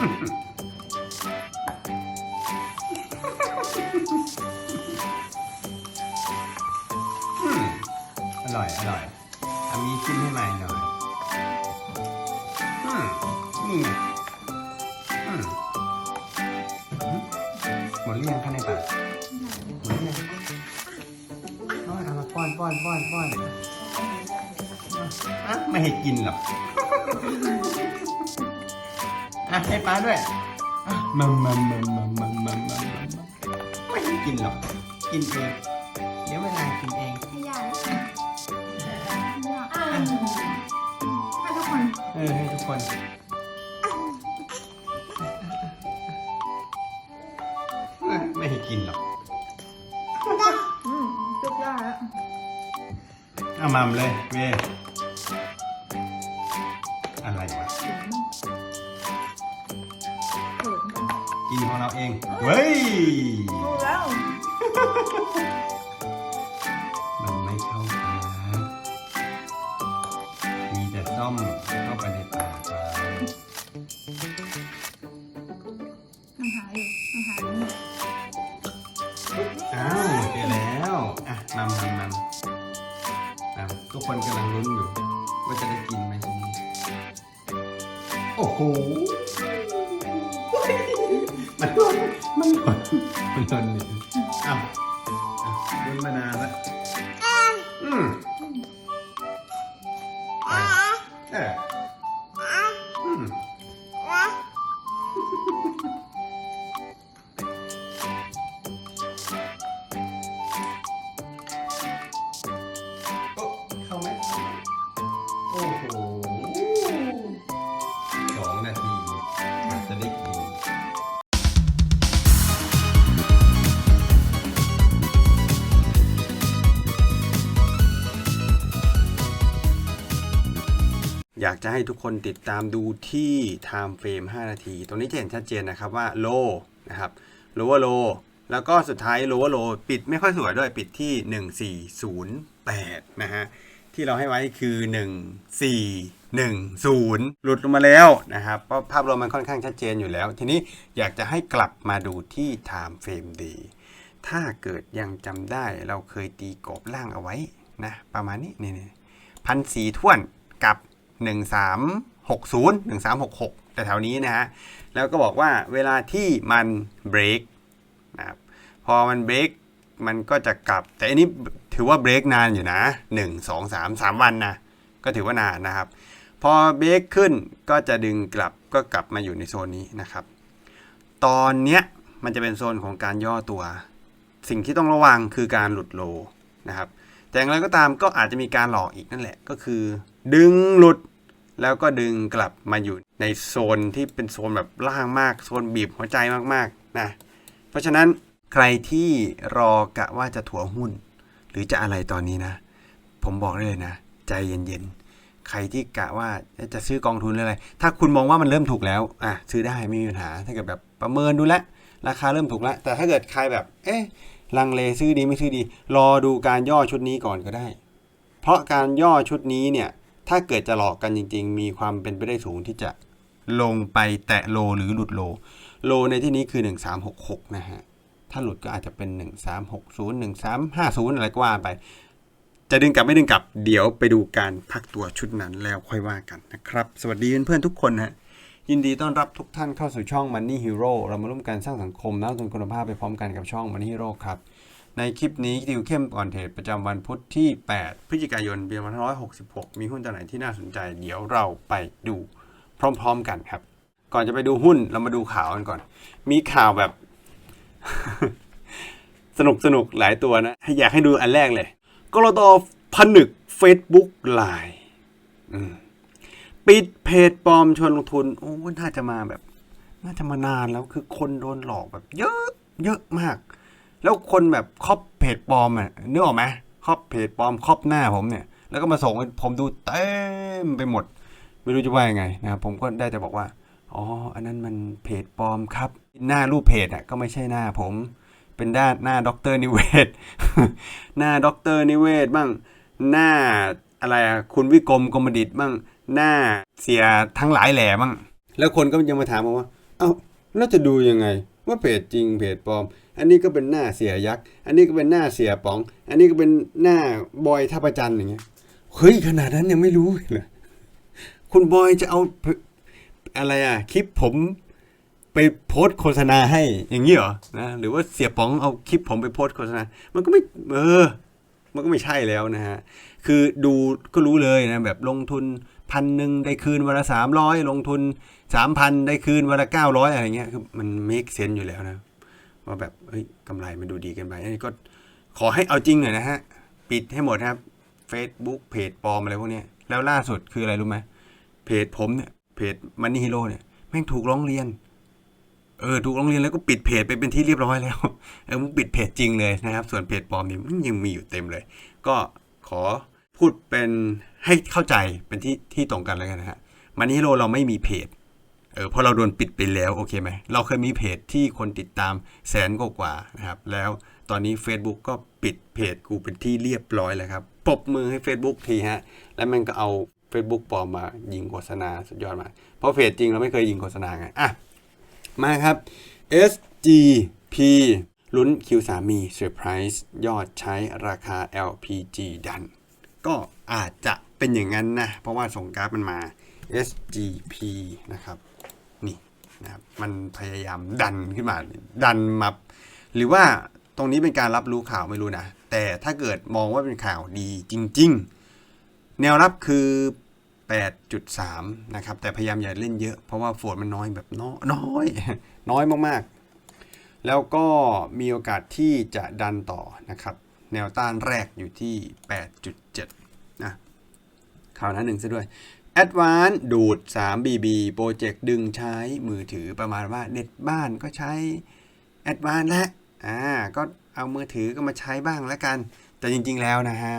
Mm-hmm. ป้าด้วยมัมมัมมัมมัมมัมมัมมัมไม่กินหรอก กินเองเดี๋ยวเวลากินเองขห้ยายให้ทุกคน เออให้ทุกคนไม่ให้กินหรอกอือจุกยาแล้วเอามัมเลยเว้ มันไม่เข้าปากมีแต่ซ่อมเข้าไปในปากเรายังหาอยู่ยังหาอยู่อ้าวเจอแล้วอะมัมมัมมัมมัมทุกคนกำลังลุ้นอยู่ ว่าจะได้กินไหมทีนี้โอ้โหมันหล่นมันหล่นมันหล่นนี่อ้าวอะ มานานแล้ว อยากจะให้ทุกคนติดตามดูที่ time frame 5 นาที ตรงนี้จะเห็นชัดเจนนะครับว่า low นะครับ lower low แล้วก็สุดท้าย lower low ปิดไม่ค่อยสวยด้วยปิดที่ 1408 นะฮะ ที่เราให้ไว้คือ 1410 หลุดลงมาแล้วนะครับเพราะภาพรวมมันค่อนข้างชัดเจนอยู่แล้ว ทีนี้อยากจะให้กลับมาดูที่ time frame D ถ้าเกิดยังจำได้เราเคยตีกรอบล่างเอาไว้นะประมาณนี้นี่พันสี่ท่วนกับ 1360 1366 แต่แถวนี้นะฮะ แล้วก็บอกว่าเวลาที่มันเบรกนะครับ พอมันเบรกมันก็จะกลับ แต่อันนี้ถือว่าเบรกนานอยู่นะ 1 2 3 3 วันนะ ก็ถือว่านานนะครับ พอเบรกขึ้นก็จะดึงกลับก็กลับมาอยู่ในโซนนี้นะครับ ตอนเนี้ยมันจะเป็นโซนของการย่อตัว สิ่งที่ต้องระวังคือการหลุดโลนะครับ แต่อย่างไรก็ตามก็อาจจะมีการหลอกอีกนั่นแหละ ก็คือ ดึงหลุด แล้วก็ดึงกลับมาอยู่ในโซนที่เป็นโซนแบบล่างมาก โซนบีบหัวใจมากๆนะ เพราะฉะนั้นใครที่รอกะว่าจะถัวหุ้น หรือจะอะไรตอนนี้นะ ผมบอกได้เลยนะ ใจเย็นๆ ใครที่กะว่าจะซื้อกองทุนอะไร ถ้าคุณมองว่ามันเริ่มถูกแล้วอะซื้อได้ไม่มีปัญหา ถ้าเกิดแบบประเมินดูแลราคาเริ่มถูกแล้ว แต่ถ้าเกิดใครแบบ เอ๊ะลังเลซื้อดีไม่ซื้อดี รอดูการย่อชุดนี้ก่อนก็ได้ เพราะการย่อชุดนี้เนี่ย ถ้าเกิดจะหลอกกันจริง ๆ มีความเป็นไปได้สูงที่จะลงไปแตะโลหรือหลุดโล โลในที่นี้คือ 1366 นะฮะ ถ้าหลุดก็อาจจะเป็น 1360 1350 อะไรก็ว่าไป จะดึงกลับไม่ดึงกลับ เดี๋ยวไปดูการพักตัวชุดนั้นแล้วค่อยว่ากันนะครับ สวัสดีเพื่อนๆทุกคนฮะยินดีต้อนรับทุกท่านเข้าสู่ช่อง Money Hero เรามาร่วมกันสร้างสังคมและทุนคุณภาพไปพร้อมกันกับช่อง Money Hero ครับ ในคลิปนี้ติวเข้มก่อนเทรดประจำวันพุธที่ 8 พฤศจิกายนปี2566 มีหุ้นตัวไหนที่น่าสนใจ เดี๋ยวเราไปดูพร้อม ๆ กันครับ ก่อนจะไปดูหุ้นเรามาดูข่าวกันก่อน มีข่าวแบบ สนุกสนุกๆหลายตัวนะ อยากให้ดูอันแรกเลยกรตผนึก Facebook ไลน์ปิดเพจปลอมชวนลงทุน โอ้น่าจะมาแบบ น่าจะมานานแล้วคือคนโดนหลอกแบบ เยอะ เยอะมาก แล้วคนแบบครอบเพจปลอมอะนึกออกไหมครอบเพจปลอมครอบหน้าผมเนี่ย แล้วก็มาส่งผมดูเต็มไปหมด ไม่รู้จะว่ายังไงนะครับผมก็ได้แต่บอกว่าอ๋ออันนั้นมันเพจปลอมครับ หน้ารูปเพจอะก็ไม่ใช่หน้าผม เป็นด้านหน้าด็อกเตอร์นิเวศหน้าด็อกเตอร์นิเวศบ้างหน้าอะไรอะคุณวิกรมกรมดิตบ้างหน้าเสียทั้งหลายแหล่บ้างแล้วคนก็ยังมาถามผมว่า เอ้าแล้วจะดูยังไง ว่าเพจจริงเพจปลอม อันนี้ก็เป็นหน้าเสียยักษ์ อันนี้ก็เป็นหน้าเสียป๋อง อันนี้ก็เป็นหน้าบอยท่าประจันอย่างเงี้ย เฮ้ยขนาดนั้นยังไม่รู้เลยคุณบอยจะเอาอะไรอะคลิปผมไปโพสโฆษณาให้อย่างนี้เหรอนะหรือว่าเสียป๋องเอาคลิปผมไปโพสโฆษณา มันก็ไม่เออ มันก็ไม่ใช่แล้วนะฮะคือดูก็รู้เลยนะแบบลงทุนพันหนึ่งได้คืนวันละสามร้อยลงทุน สามพันได้คืนวันละเก้าร้อยอะไรเงี้ยคือมัน make sense อยู่แล้วนะว่าแบบเฮ้ยกำไรมันดูดีกันไปอันนี้ก็ขอให้เอาจริงหน่อยนะฮะ ปิดให้หมดครับ Facebook เพจปลอมอะไรพวกนี้แล้วล่าสุดคืออะไรรู้ไหมเพจผมเนี่ยเพจมันนี่ฮีโร่เนี่ยแม่งถูกร้องเรียน เออถูกร้องเรียนแล้วก็ปิดเพจไปเป็นที่เรียบร้อยแล้วเออมึงปิดเพจจริงเลยนะครับ ส่วนเพจปลอมนี่มันยังมีอยู่เต็มเลย ก็ขอพูดเป็นให้เข้าใจเป็นที่ที่ตรงกันแล้วกันนะฮะมันนี่ฮีโร่เราไม่มีเพจ เออเพราะเราโดนปิดไปแล้วโอเคไหมเราเคยมีเพจที่คนติดตามแสนกว่านะครับ แล้วตอนนี้ Facebook ก็ปิดเพจกูเป็นที่เรียบร้อยแล้วครับปบมือให้ Facebook ทีฮะ แล้วมันก็เอา Facebook ปลอมมายิงโฆษณาสุดยอดมากเพราะเพจจริงเราไม่เคยยิงโฆษณาไงอะมาครับ SGP ลุ้น Q3 มีเซอร์ไพรส์ยอดใช้ราคา LPG ดัน ก็อาจจะเป็นอย่างนั้นนะ เพราะว่าส่งกราฟมันมา SGP นะครับ นะครับมันพยายามดันขึ้นมาดันมาหรือว่าตรงนี้เป็นการรับรู้ข่าวไม่รู้นะ แต่ถ้าเกิดมองว่าเป็นข่าวดีจริง ๆ แนวรับคือ 8.3 นะครับ แต่พยายามอย่าเล่นเยอะ เพราะว่าโฟดมันน้อยแบบน้อยน้อยน้อยมากๆ แล้วก็มีโอกาสที่จะดันต่อนะครับ แนวต้านแรกอยู่ที่ 8.7นะข่าวนั้นหนึ่งซะด้วย a d v a n c e ดูด 3BB โปรเจกต์ดึงใช้มือถือประมาณว่าเน็ตบ้านก็ใช้ a d v a n c e และอ่าก็เอามือถือก็มาใช้บ้างแล้วกัน แต่จริงๆแล้วนะฮะ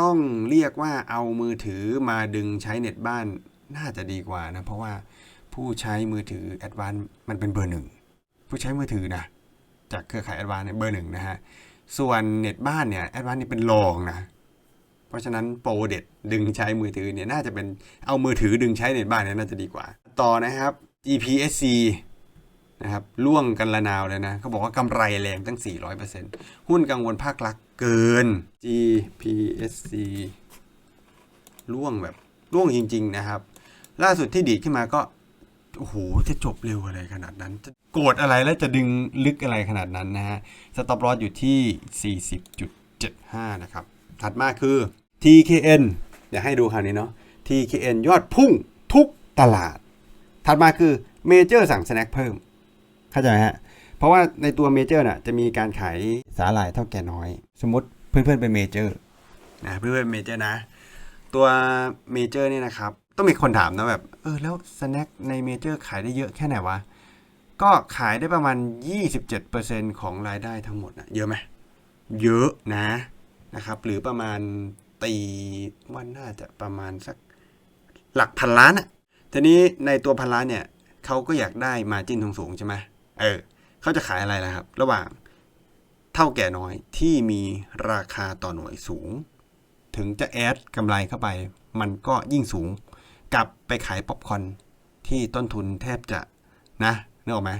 ต้องเรียกว่าเอามือถือมาดึงใช้เน็ตบ้านน่าจะดีกว่านะ เพราะว่าผู้ใช้มือถือ a d v a n c e มันเป็นเบอร์หนึ่งผู้ใช้มือถือนะ จากเครือข่าย a d v a n c e เนี่ยเบอร์หนึ่งนะฮะ ส่วนเน็ตบ้านเนี่ย a d v a n c e นี่เป็นรองนะ ราะฉะนั้นโปรเด็ดดึงใช้มือถือเนี่ยน่าจะเป็นเอามือถือดึงใช้เน็ตบ้านเนี่ยน่าจะดีกว่า ต่อนะครับ GPSC นะครับล่วงกันละนาวเลยนะเขาบอกว่ากำไรแรงตั้ง 400%หุ้นกังวลภาคลักเกิน GPSC ล่วงแบบล่วงจริง ๆ นะครับ ล่าสุดที่ดีดขึ้นมาก็โอ้โหจะจบเร็วอะไรขนาดนั้น จะโกรธอะไรแล้วจะดึงลึกอะไรขนาดนั้นนะฮะสต็อปลอสอยู่ที่ 40.75 นะครับ ถัดมาคือ TKN เดี๋ยวให้ดูคราวนี้เนาะ TKN ยอดพุ่งทุกตลาด ถัดมาคือเมเจอร์สั่งสแน็คเพิ่ม เข้าใจไหมฮะ เพราะว่าในตัวเมเจอร์น่ะจะมีการขายสาหร่ายเท่าแก่น้อย สมมติเพื่อนๆเป็นเมเจอร์นะเพื่อนๆเป็นเมเจอร์นะ ตัวเมเจอร์เนี่ยนะครับ ต้องมีคนถามนะแบบเออแล้วสแน็คในเมเจอร์ขายได้เยอะแค่ไหนวะ ก็ขายได้ประมาณ 27%ของรายได้ทั้งหมดนะเยอะไหมเยอะนะนะครับหรือประมาณ ตีว่าน่าจะประมาณสักหลักพันล้านอะทีนี้ในตัวพันล้านเนี่ยเขาก็อยากได้มาจิ้นสูงๆใช่ไหมเออเขาจะขายอะไรล่ะครับ ระหว่างเท่าแก่น้อยที่มีราคาต่อหน่วยสูง ถึงจะแอดกำไรเข้าไป มันก็ยิ่งสูงกลับไปขายป๊อปคอร์นที่ต้นทุนแทบจะนะนึกออกไหม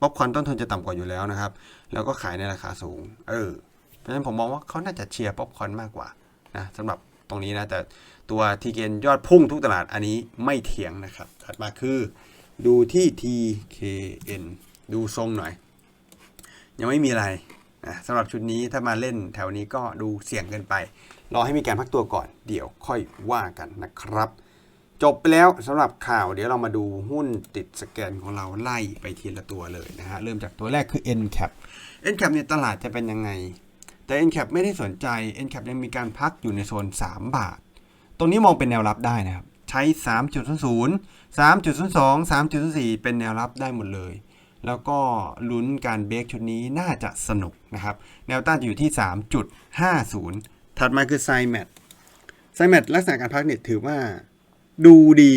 ป๊อปคอร์นต้นทุนจะต่ำกว่าอยู่แล้วนะครับ แล้วก็ขายในราคาสูง เออเพราะฉะนั้นผมมองว่าเขาน่าจะเชียร์ป๊อปคอร์นมากกว่า นะสำหรับตรงนี้นะ แต่ตัวทีเกนยอดพุ่งทุกตลาดอันนี้ไม่เถียงนะครับ ถัดมาคือดูที่ TKN ดูทรงหน่อย ยังไม่มีอะไรนะสำหรับชุดนี้ถ้ามาเล่นแถวนี้ก็ดูเสี่ยงเกินไป รอให้มีการพักตัวก่อนเดี๋ยวค่อยว่ากันนะครับ จบไปแล้วสำหรับข่าวเดี๋ยวเรามาดูหุ้นติดสแกนของเราไล่ไปทีละตัวเลยนะฮะเริ่มจากตัวแรกคือ NCAP NCAP เนี่ยตลาดจะเป็นยังไง แต่ NCAP ไม่ได้สนใจ NCAP ยังมีการพักอยู่ในโซน 3 บาท ตรงนี้มองเป็นแนวรับได้นะครับ ใช้ 3.00 3.02 3.04 เป็นแนวรับได้หมดเลย แล้วก็ลุ้นการเบรกชุดนี้น่าจะสนุกนะครับ แนวต้านจะอยู่ที่ 3.50 ถัดมาคือไซแมทไซแมทลักษณะการพักเนี่ยถือว่าดูดี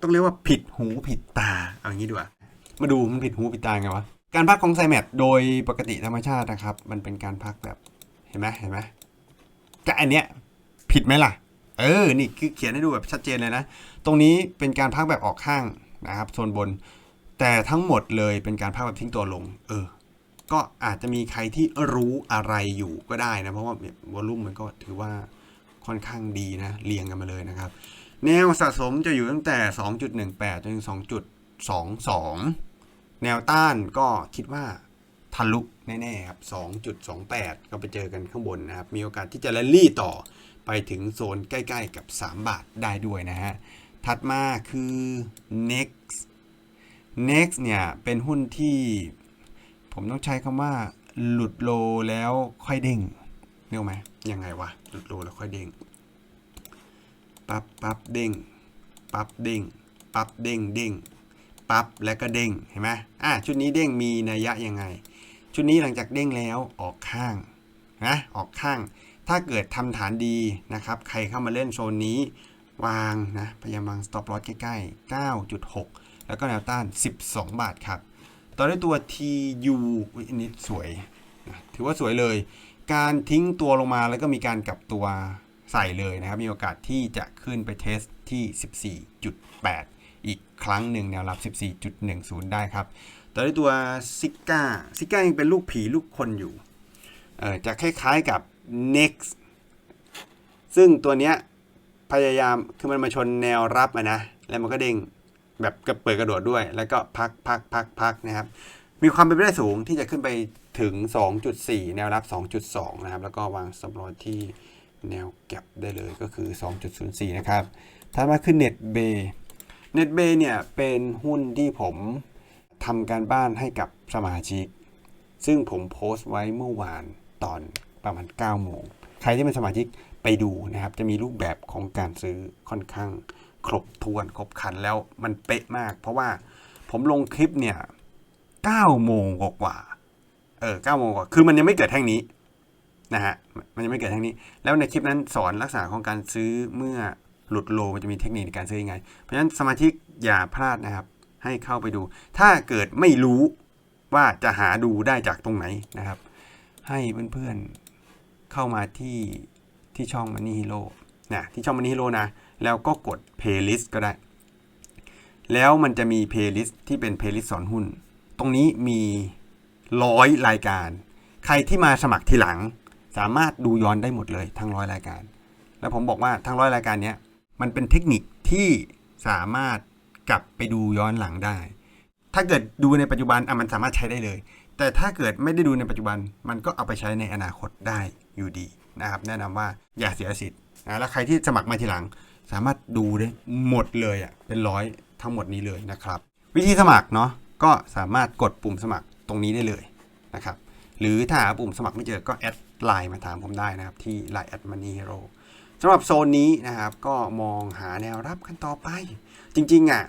ต้องเรียกว่าผิดหูผิดตา เอาอย่างนี้ดีกว่า มาดูมันผิดหูผิดตาไงวะ การพักของไซแมทโดยปกติธรรมชาตินะครับ มันเป็นการพักแบบเห็นไหมเห็นไหมกับอันเนี้ยผิดไหมล่ะ เออ นี่คือเขียนให้ดูแบบชัดเจนเลยนะ ตรงนี้เป็นการพักแบบออกข้างนะครับโซนบน แต่ทั้งหมดเลยเป็นการพักแบบทิ้งตัวลง เออ ก็อาจจะมีใครที่รู้อะไรอยู่ก็ได้นะ เพราะว่าวอลลุ่มมันก็ถือว่าค่อนข้างดีนะ เรียงกันมาเลยนะครับ แนวสะสมจะอยู่ตั้งแต่ 2.18จนถึง2.22 แนวต้านก็คิดว่าทะลุแน่ๆครับ2.28 ก็ไปเจอกันข้างบนนะครับ มีโอกาสที่จะแรลลี่ต่อไปถึงโซนใกล้ๆกับ 3 บาทได้ด้วยนะฮะ ถัดมาคือ next next เนี่ย เป็นหุ้นที่ผมต้องใช้คำว่าหลุดโลแล้วค่อยเด้งเรียกไหมยังไงวะ หลุดโลแล้วค่อยเด้งปั๊บปั๊บเด้งปั๊บเด้งปั๊บเด้งเด้ง ปั๊บแล้วก็เด้งเห็นไหมอะชุดนี้เด้งมีนัยยะยังไง ชุดนี้หลังจากเด้งแล้วออกข้างนะออกข้าง ถ้าเกิดทำฐานดีนะครับ ใครเข้ามาเล่นโซนนี้วางนะพยายามวาง stop loss ใกล้ๆ 9.6 แล้วก็แนวต้าน 12 บาทครับ ต่อด้วยตัว TU อุ๊ยอันนี้สวยนะถือว่าสวยเลย การทิ้งตัวลงมาแล้วก็มีการกลับตัวใส่เลยนะครับ มีโอกาสที่จะขึ้นไปเทสที่ 14.8 อีกครั้งหนึ่งแนวรับ 14.10 ได้ครับต่อด้วยตัวซิก้าซิก้ายังเป็นลูกผีลูกคนอยู่เออจะคล้ายๆกับ next ซึ่งตัวเนี้ยพยายามคือมันมาชนแนวรับะนะ แล้วมันก็เด้งแบบกระเปิดกระโดดด้วย แล้วก็พักพักพักพักนะครับ มีความเป็นไปได้สูงที่จะขึ้นไปถึง 2.4 แนวรับ 2.2 นะครับ แล้วก็วางสำรองที่แนวแก็บได้เลยก็คือ 2.04 นะครับถัดมาคือ NetBay NetBay เนี่ยเป็นหุ้นที่ผมทำการบ้านให้กับสมาชิก ซึ่งผมโพสต์ไว้เมื่อวานตอนประมาณ9โมง ใครที่เป็นสมาชิกไปดูนะครับ จะมีรูปแบบของการซื้อค่อนข้างครบถ้วนครบครันแล้วมันเป๊ะมาก เพราะว่าผมลงคลิปเนี่ย9โมงกว่าเออ9โมงกว่า คือมันยังไม่เกิดแท่งนี้นะฮะ มันยังไม่เกิดแท่งนี้ แล้วในคลิปนั้นสอนลักษณะของการซื้อเมื่อ หลุดโลมันจะมีเทคนิคในการซื้อยังไง เพราะฉะนั้นสมาชิกอย่าพลาดนะครับ ให้เข้าไปดู ถ้าเกิดไม่รู้ว่าจะหาดูได้จากตรงไหนนะครับ ให้เพื่อนๆเข้ามาที่ที่ช่อง Money Hero นะที่ช่อง Money Hero นะ แล้วก็กด playlist ก็ได้ แล้วมันจะมี playlist ที่เป็น playlist สอนหุ้น ตรงนี้มีร้อยรายการ ใครที่มาสมัครทีหลัง สามารถดูย้อนได้หมดเลยทั้งร้อยรายการ แล้วผมบอกว่าทั้งร้อยรายการเนี้ย มันเป็นเทคนิคที่สามารถกลับไปดูย้อนหลังได้ ถ้าเกิดดูในปัจจุบันอะมันสามารถใช้ได้เลย แต่ถ้าเกิดไม่ได้ดูในปัจจุบัน มันก็เอาไปใช้ในอนาคตได้อยู่ดีนะครับ แนะนำว่าอย่าเสียสิทธิ์นะแล้วใครที่สมัครมาทีหลัง สามารถดูได้หมดเลยอะเป็นร้อยทั้งหมดนี้เลยนะครับ วิธีสมัครเนาะก็สามารถกดปุ่มสมัครตรงนี้ได้เลยนะครับหรือถ้าหาปุ่มสมัครไม่เจอก็แอดไลน์มาถามผมได้นะครับที่ Line แอดมันนี่ฮีโร่ สำหรับโซนนี้นะครับ ก็มองหาแนวรับกันต่อไป จริงๆอะ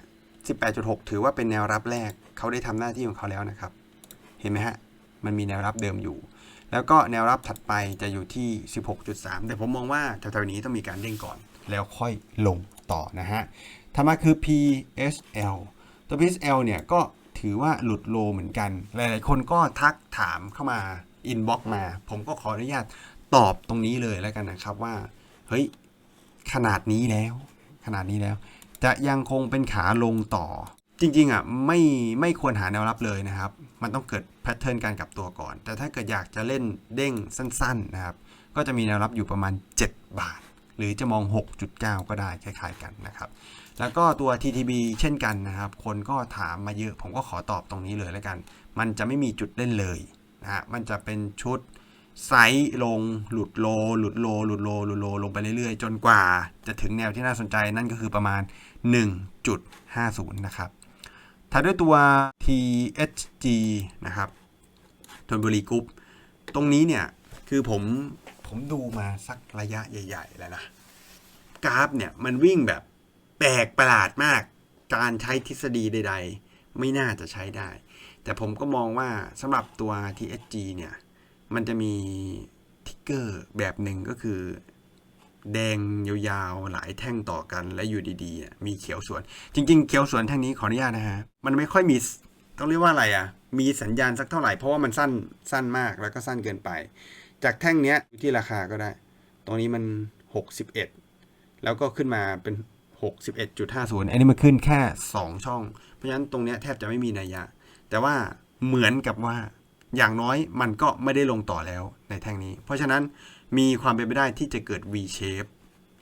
18.6 ถือว่าเป็นแนวรับแรก เขาได้ทำหน้าที่ของเขาแล้วนะครับ เห็นไหมฮะ มันมีแนวรับเดิมอยู่ แล้วก็แนวรับถัดไปจะอยู่ที่ 16.3 แต่ผมมองว่าแถวๆนี้ต้องมีการเด้งก่อน แล้วค่อยลงต่อนะฮะถัดมาคือ PSL ตัว PSL เนี่ยก็ถือว่าหลุดโลเหมือนกัน หลายๆ คนก็ทักถามเข้ามาอินบ็อกมา ผมก็ขออนุญาตตอบตรงนี้เลยแล้วกันนะครับว่า เฮ้ยขนาดนี้แล้ว ขนาดนี้แล้ว จะยังคงเป็นขาลงต่อ จริงๆอะไม่ไม่ควรหาแนวรับเลยนะครับ มันต้องเกิดแพทเทิร์นการกลับตัวก่อน แต่ถ้าเกิดอยากจะเล่นเด้งสั้น ๆนะครับ ก็จะมีแนวรับอยู่ประมาณ 7 บาท หรือจะมอง 6.9 ก็ได้คล้าย ๆกันนะครับ แล้วก็ตัว TTB เช่นกันนะครับ คนก็ถามมาเยอะ ผมก็ขอตอบตรงนี้เลยแล้วกัน มันจะไม่มีจุดเล่นเลยนะฮะมันจะเป็นชุด ไซส์ลงหลุดโล หลุดโล หลุดโล หลุดโล ลงไปเรื่อยๆ จนกว่าจะถึงแนวที่น่าสนใจนั่นก็คือประมาณ 1.50 นะครับถัดด้วยตัว THG นะครับทนบุรีกรุ๊ปตรงนี้เนี่ย คือผมผมดูมาสักระยะใหญ่ ๆ แล้วนะ กราฟเนี่ย มันวิ่งแบบแปลกประหลาดมาก การใช้ทฤษฎีใด ๆ ไม่น่าจะใช้ได้ แต่ผมก็มองว่าสำหรับตัว TSG เนี่ย มันจะมีทิกเกอร์แบบหนึ่งก็คือ แดงยาวๆหลายแท่งต่อกันและอยู่ดีๆ มีเขียวสวน จริง ๆ เขียวสวนแท่งนี้ขออนุญาตนะฮะ มันไม่ค่อยมีต้องเรียกว่าอะไรอะ มีสัญญาณสักเท่าไหร่เพราะว่ามันสั้นสั้นมากแล้วก็สั้นเกินไป จากแท่งเนี้ยที่ราคาก็ได้ ตรงนี้มัน 61 แล้วก็ขึ้นมาเป็น 61.50 อันนี้มันขึ้นแค่ 2 ช่อง เพราะฉะนั้นตรงเนี้ยแทบจะไม่มีนัยยะ แต่ว่าเหมือนกับว่า อย่างน้อยมันก็ไม่ได้ลงต่อแล้วในแท่งนี้ เพราะฉะนั้นมีความเป็นไปได้ที่จะเกิด V shape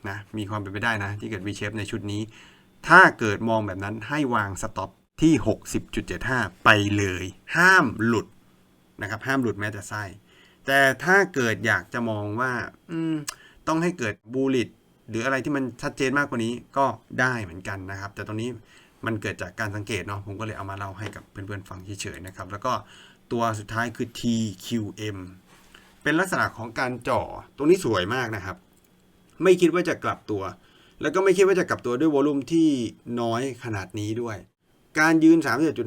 นะมีความเป็นไปได้นะที่เกิด V shape ในชุดนี้ ถ้าเกิดมองแบบนั้นให้วางสต็อปที่ 60.75 ไปเลย ห้ามหลุดนะครับห้ามหลุดแม้แต่ไส้แต่ถ้าเกิดอยากจะมองว่าต้องให้เกิดบูลิตหรืออะไรที่มันชัดเจนมากกว่านี้ก็ได้เหมือนกันนะครับ แต่ตรงนี้มันเกิดจากการสังเกตเนาะผมก็เลยเอามาเล่าให้กับเพื่อนๆฟังเฉยๆนะครับ แล้วก็ ตัวสุดท้ายคือ TQM เป็นลักษณะของการจ่อ ตรงนี้สวยมากนะครับ ไม่คิดว่าจะกลับตัว แล้วก็ไม่คิดว่าจะกลับตัวด้วยวอลุ่มที่น้อยขนาดนี้ด้วย การยืน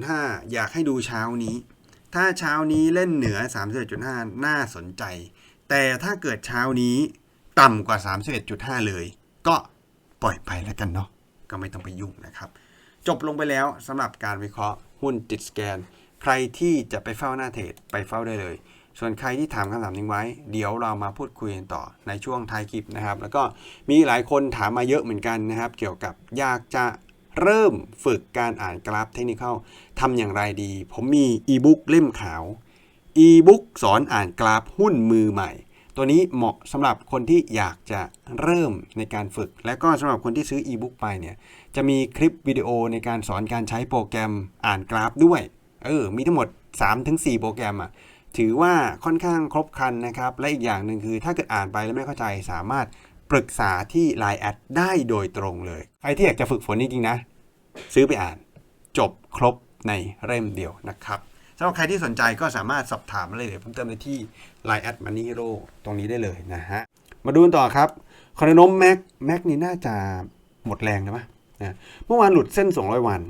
31.5 อยากให้ดูเช้านี้ ถ้าเช้านี้เล่นเหนือ 31.5 น่าสนใจ แต่ถ้าเกิดเช้านี้ต่ำกว่า 31.5 เลย ก็ปล่อยไปแล้วกันเนาะ ก็ไม่ต้องไปยุ่งนะครับ จบลงไปแล้วสำหรับการวิเคราะห์หุ้นติดสแกน ใครที่จะไปเฝ้าหน้าเทรดไปเฝ้าได้เลย ส่วนใครที่ถามคำถามนี้ไว้ เดี๋ยวเรามาพูดคุยกันต่อในช่วงท้ายคลิปนะครับ แล้วก็มีหลายคนถามมาเยอะเหมือนกันนะครับ เกี่ยวกับอยากจะเริ่มฝึกการอ่านกราฟเทคนิคทำอย่างไรดี ผมมีอีบุ๊กเล่มขาวอีบุ๊กสอนอ่านกราฟหุ้นมือใหม่ ตัวนี้เหมาะสำหรับคนที่อยากจะเริ่มในการฝึก และก็สำหรับคนที่ซื้ออีบุ๊กไปเนี่ยจะมีคลิปวิดีโอในการสอนการใช้โปรแกรมอ่านกราฟด้วย เออมีทั้งหมด 3-4 โปรแกรมอะถือว่าค่อนข้างครบครันนะครับ และอีกอย่างหนึ่งคือถ้าเกิดอ่านไปแล้วไม่เข้าใจสามารถปรึกษาที่ Line แอดได้โดยตรงเลยใครที่อยากจะฝึกฝนจริงๆนะ ซื้อไปอ่านจบครบในเล่มเดียวนะครับสำหรับใครที่สนใจก็สามารถสอบถามอะไรเลยเพิ่มเติมได้ที่ Line แอดมันนี่ฮีโร่ตรงนี้ได้เลยนะฮะ มาดูกันต่อครับคอนโนมแม็กแม็กนี่น่าจะหมดแรงแล้วมั้ยนะเมื่อวานหลุดเส้น 200 วัน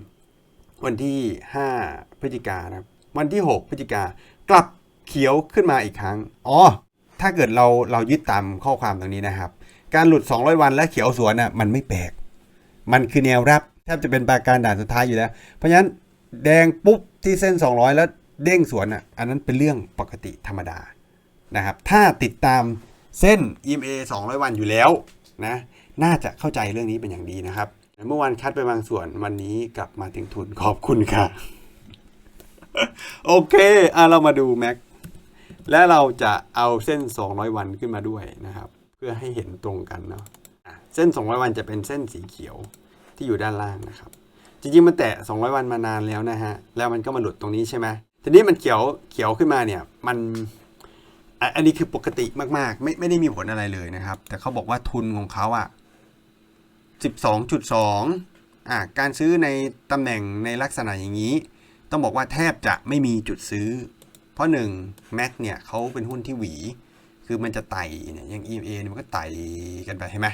วันที่ 5 พฤศจิกายนะครับวันที่ 6 พฤศจิกากลับเขียวขึ้นมาอีกครั้ง อ๋อ ถ้าเกิดเราเรายึดตามข้อความตรงนี้นะครับ การหลุด 200 วันและเขียวสวนน่ะมันไม่แปลก มันคือแนวรับแทบจะเป็นปาการด่านสุดท้ายอยู่แล้ว เพราะฉะนั้นแดงปุ๊บที่เส้น 200 แล้วเด้งสวนอะ อันนั้นเป็นเรื่องปกติธรรมดานะครับ ถ้าติดตามเส้น EMA 200 วันอยู่แล้วนะ น่าจะเข้าใจเรื่องนี้เป็นอย่างดีนะครับ เมื่อวานคัดไปบางส่วนวันนี้กลับมาถึงทุนขอบคุณค่ะ โอเคอะเรามาดูแม็กและเราจะเอาเส้น 200 วันขึ้นมาด้วยนะครับ เพื่อให้เห็นตรงกันเนาะเส้น 200 วันจะเป็นเส้นสีเขียวที่อยู่ด้านล่างนะครับ จริงๆมันแตะ 200 วันมานานแล้วนะฮะแล้วมันก็มาหลุดตรงนี้ใช่ไหมทีนี้มันเขียวเขียวขึ้นมาเนี่ยมันอะอันนี้คือปกติมากๆ ไม่ไม่ได้มีผลอะไรเลยนะครับ แต่เขาบอกว่าทุนของเขาอะ 12.2อะการซื้อในตำแหน่งในลักษณะอย่างนี้ ต้องบอกว่าแทบจะไม่มีจุดซื้อ เพราะหนึ่งแม็กเนี่ยเขาเป็นหุ้นที่หวี คือมันจะไต่เนี่ยอย่าง EMA เนี่ยมันก็ไต่กันไปใช่ไหม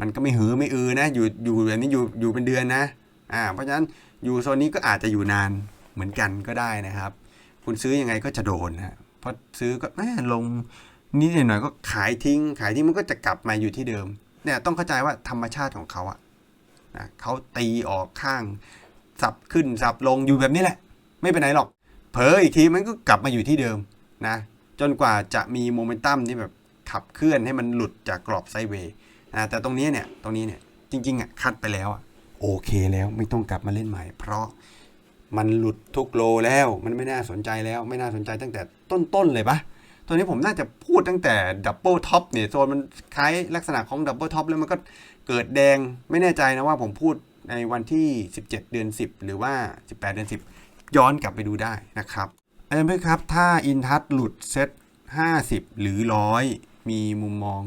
มันก็ไม่หือไม่อือนะอยู่อยู่แบบนี้อยู่อยู่เป็นเดือนนะอ่าเพราะฉะนั้นอยู่โซนนี้ก็อาจจะอยู่นานเหมือนกันก็ได้นะครับ คุณซื้อยังไงก็จะโดนนะเพราะซื้อก็แม่ลงนิดหน่อยก็ขายทิ้ง ขายทิ้งมันก็จะกลับมาอยู่ที่เดิม เนี่ยต้องเข้าใจว่าธรรมชาติของเขาอะนะเขาตีออกข้าง สับขึ้นสับลงอยู่แบบนี้แหละ ไม่ไปไหนหรอก เผลออีกทีมันก็กลับมาอยู่ที่เดิมนะจนกว่าจะมีโมเมนตัมที่แบบขับเคลื่อนให้มันหลุดจากกรอบไซเวย์นะแต่ตรงนี้เนี่ยตรงนี้เนี่ยจริงๆอะคัดไปแล้วอะโอเคแล้วไม่ต้องกลับมาเล่นใหม่ เพราะมันหลุดทุกโลแล้วมันไม่น่าสนใจแล้ว ไม่น่าสนใจตั้งแต่ต้นๆเลยปะ ตัวนี้ผมน่าจะพูดตั้งแต่ดับเบิลท็อปเนี่ยโซนมันคล้ายลักษณะของดับเบิลท็อปแล้วมันก็เกิดแดงไม่แน่ใจนะว่าผมพูดในวันที่ 17 เดือน 10 หรือว่า 18 เดือน 10 ย้อนกลับไปดูได้นะครับอาจารย์เพื่อครับถ้าอินทัศหลุดเซต50 หรือ 100 มีมุมมอง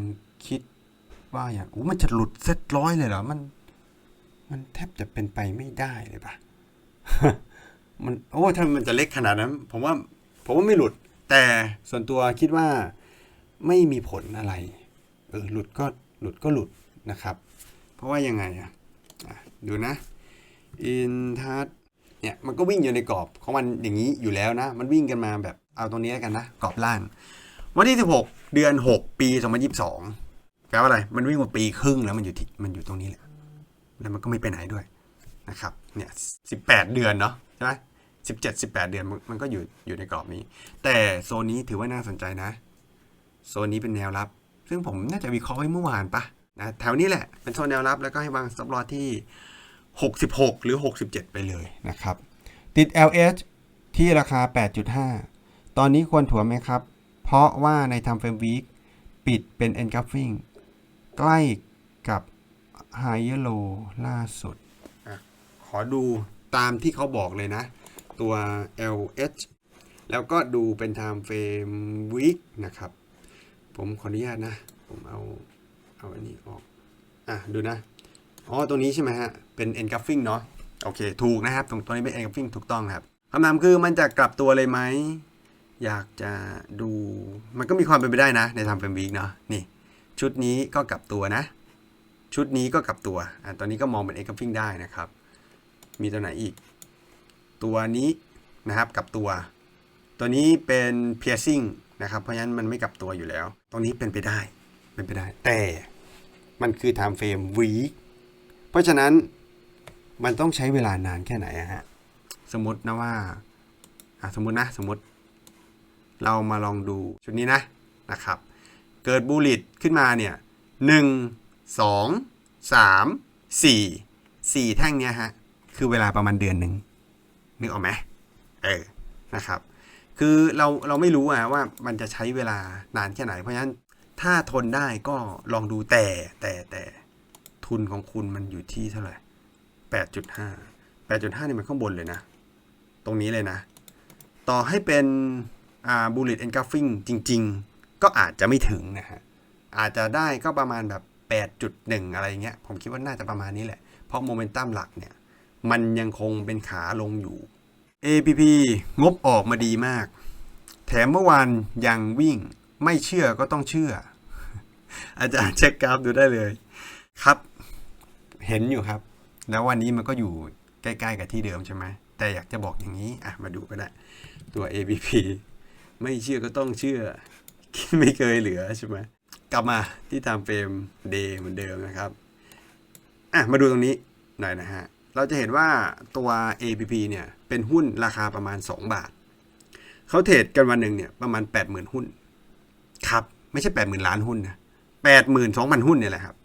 คิดว่าอย่างอู้มันจะหลุดเซตร้อยเลยเหรอมัน มันแทบจะเป็นไปไม่ได้เลยปะมันโอ้ถ้ามันจะเล็กขนาดนั้น ผมว่าผมว่าไม่หลุด แต่ส่วนตัวคิดว่าไม่มีผลอะไรเออหลุดก็หลุดก็หลุดนะครับ เพราะว่ายังไงอะอะดูนะอินทัศเนี่ยมันก็วิ่งอยู่ในกรอบของมันอย่างนี้อยู่แล้วนะ มันวิ่งกันมาแบบเอาตรงนี้แล้วกันนะกรอบล่าง วันที่ 16 เดือน 6 ปี 2022แปลว่าอะไร มันวิ่งมาปีครึ่งแล้วมันอยู่ที่มันอยู่ตรงนี้แหละแล้วมันก็ไม่ไปไหนด้วยนะครับเนี่ย18 เดือนเนาะใช่ไหม 17 18 เดือนมันก็อยู่อยู่ในกรอบนี้ แต่โซนนี้ถือว่าน่าสนใจนะ โซนนี้เป็นแนวรับ ซึ่งผมน่าจะวิเคราะห์ไว้เมื่อวานปะนะแถวนี้แหละเป็นโซนแนวรับแล้วก็ให้วางซับลอที่ 66 หรือ 67 ไปเลยนะครับ ติด LH ที่ราคา 8.5 ตอนนี้ควรถัวไหมครับ เพราะว่าใน Time Frame Week ปิดเป็น Engulfing ใกล้กับ Higher Low ล่าสุดอขอดูตามที่เขาบอกเลยนะ ตัว LH แล้วก็ดูเป็น Time Frame Week นะครับ ผมขออนุญาตนะ ผมเอา เอาอันนี้ออก อะ ดูนะ อ๋อตรงนี้ใช่ไหมฮะ เป็น engulfing เนาะโอเค ถูกนะครับ ตรงตัวนี้เป็น engulfing ถูกต้องครับคำถามคือมันจะกลับตัวเลยไหม อยากจะดู มันก็มีความเป็นไปได้นะ ในทำเป็นวีคเนาะนี่ ชุดนี้ก็กลับตัวนะ ชุดนี้ก็กลับตัว อะ ตอนนี้ก็มองเป็น engulfing ได้นะครับ มีตัวไหนอีก ตัวนี้นะครับกับตัว ตัวนี้เป็น piercing นะครับ เพราะฉะนั้นมันไม่กลับตัวอยู่แล้ว ตรงนี้เป็นไปได้เป็นไปได้ แต่มันคือ time frame week เพราะฉะนั้นมันต้องใช้เวลานานแค่ไหนฮะสมมตินะว่าสมมตินะสมมติ เรามาลองดูชุดนี้นะนะครับ เกิดบูลิตขึ้นมาเนี่ยหนึ่งสองสามสี่สี่แท่งเนี้ยฮะ คือเวลาประมาณเดือนหนึ่ง นึกออกไหมเออนะครับ คือเราเราไม่รู้อะว่ามันจะใช้เวลานานแค่ไหน เพราะฉะนั้นถ้าทนได้ก็ลองดูแต่แต่แต่ทุนของคุณมันอยู่ที่เท่าไหร่แปดจุดห้าแปดจุดห้านี่มันข้างบนเลยนะ ตรงนี้เลยนะ ต่อให้เป็นอ่าบูเลตเอนกาฟิงจริง ๆ ก็อาจจะไม่ถึงนะฮะอาจจะได้ก็ประมาณแบบ 8.1 อะไรเงี้ย ผมคิดว่าน่าจะประมาณนี้แหละ เพราะโมเมนตัมหลักเนี่ย มันยังคงเป็นขาลงอยู่ APP งบออกมาดีมาก แถมเมื่อวานยังวิ่งไม่เชื่อก็ต้องเชื่อ อาจารย์เช็คกราฟดูได้เลย ครับ เห็นอยู่ครับ แล้ววันนี้มันก็อยู่ใกล้ๆกับที่เดิมใช่ไหมแต่อยากจะบอกอย่างนี้อะมาดูก็ได้ ตัว APP ไม่เชื่อก็ต้องเชื่อ ไม่เคยเหลือใช่ไหมกลับมาที่ทำเฟรมเดย์เหมือนเดิมนะครับอะมาดูตรงนี้หน่อยนะฮะ เราจะเห็นว่าตัว APP เนี่ยเป็นหุ้นราคาประมาณ 2 บาท เขาเทรดกันวันหนึ่งเนี่ยประมาณ 80,000 หุ้น ครับ ไม่ใช่ 80,000 ล้านหุ้นนะ82,000 หุ้นเนี่ยแหละครับ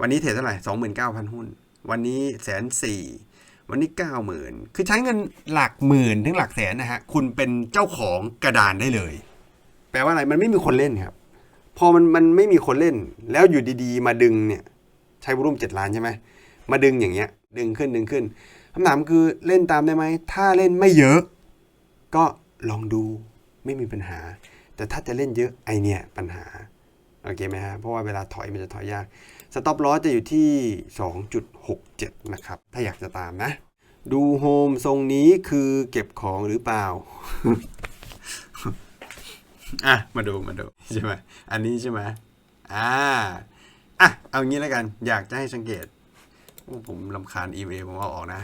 วันนี้เทรดเท่าไหร่29,000 หุ้น วันนี้แสนสี่วันนี้เก้าหมื่นคือใช้เงินหลักหมื่นถึงหลักแสนนะฮะ คุณเป็นเจ้าของกระดานได้เลย แปลว่าอะไร มันไม่มีคนเล่นครับ พอมันมันไม่มีคนเล่น แล้วอยู่ดีๆ มาดึงเนี่ย ใช้วอลุ่มเจ็ดล้านใช่ไหม มาดึงอย่างเงี้ย ดึงขึ้นดึงขึ้นคำถามคือเล่นตามได้ไหม ถ้าเล่นไม่เยอะ ก็ลองดูไม่มีปัญหา แต่ถ้าจะเล่นเยอะไอเนี่ยปัญหา โอเคไหมฮะ เพราะว่าเวลาถอยมันจะถอยยาก สต็อปลอสจะอยู่ที่ 2.67 นะครับ ถ้าอยากจะตามนะ ดูโฮมทรงนี้คือเก็บของหรือเปล่า อะ มาดูมาดูใช่ไหมอันนี้ใช่ไหมอ่าอะ เอางี้แล้วกัน อยากจะให้สังเกต ผมลำคาญอีเมลผมเอาออกนะ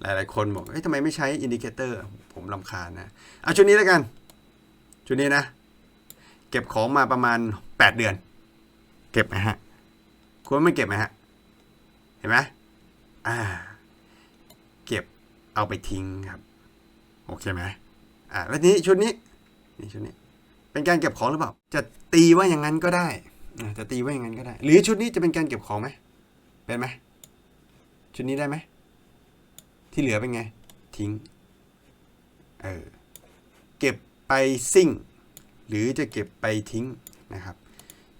หลายๆคนบอกเฮ้ยทำไมไม่ใช้อินดิเคเตอร์ผมลำคาญนะเอาชุดนี้แล้วกัน ชุดนี้นะ เก็บของมาประมาณ 8 เดือน เก็บไหมฮะคว่าไม่เก็บไหมฮะ เห็นไหมอ่า เก็บเอาไปทิ้งครับ โอเคไหมอ่าแล้วนี้ชุดนี้นี่ชุดนี้ เป็นการเก็บของหรือเปล่า จะตีว่าอย่างนั้นก็ได้จะตีว่าอย่างนั้นก็ได้ หรือชุดนี้จะเป็นการเก็บของไหมเป็นไหม ชุดนี้ได้ไหม ที่เหลือเป็นไง ทิ้ง เออ เก็บไปซิ่ง หรือจะเก็บไปทิ้งนะครับ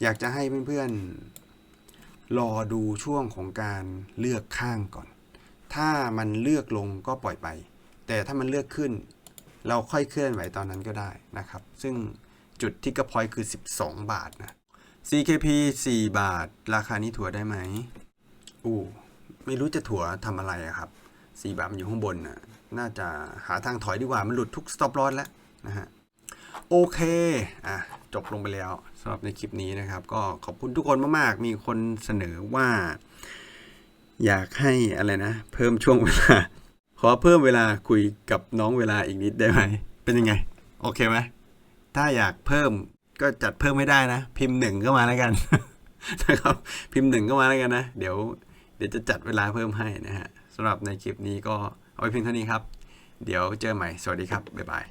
อยากจะให้เพื่อนๆ รอดูช่วงของการเลือกข้างก่อน ถ้ามันเลือกลงก็ปล่อยไป แต่ถ้ามันเลือกขึ้น เราค่อยเคลื่อนไหวตอนนั้นก็ได้นะครับ ซึ่งจุดที่กระพอยคือ 12 บาทนะ CKP 4 บาท ราคานี้ถั่วได้ไหมอู้ ไม่รู้จะถั่วทำอะไรครับ4บาทมันอยู่ข้างบนน่ะน่าจะหาทางถอยดีกว่ามันหลุดทุก stop loss แล้วนะฮะโอเคอะจบลงไปแล้วสำหรับในคลิปนี้นะครับ ก็ขอบคุณทุกคนมากๆ มีคนเสนอว่า อยากให้อะไรนะ เพิ่มช่วงเวลา ขอเพิ่มเวลาคุยกับน้องเวลาอีกนิดได้ไหมเป็นยังไง โอเคไหมถ้าอยากเพิ่มก็จัดเพิ่มไม่ได้นะ พิมพ์หนึ่งก็มาแล้วกันนะครับ พิมพ์หนึ่งก็มาแล้วกันนะ เดี๋ยว เดี๋ยวจะจัดเวลาเพิ่มให้นะฮะสำหรับในคลิปนี้ก็เอาไว้เพียงเท่านี้ครับ เดี๋ยวเจอใหม่ สวัสดีครับ บ๊ายบาย